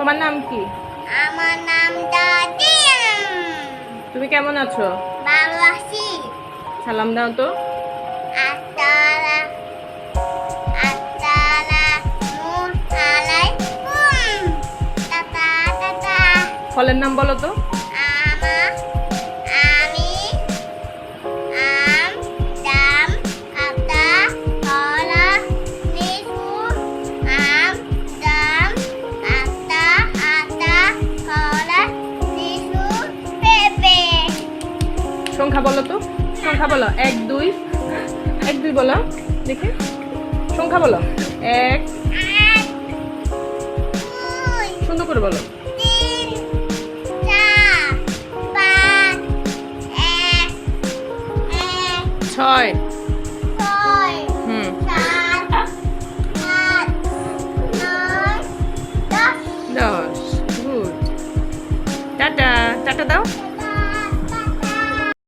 তোমার নাম কি? আমার নাম দাদি তুমি কেমন আছো? ভালো আছি। সালাম দাও তো। ফলের নাম বলো তো। আমি সংখ্যা বলো তো? সংখ্যা বলো। এক, দুই। এক, দুই বলো। দেখি। সংখ্যা বলো। এক। সুন্দর করে বলো। ছয়। হুম। দশ। গুড। টাটা। টাটা দাও।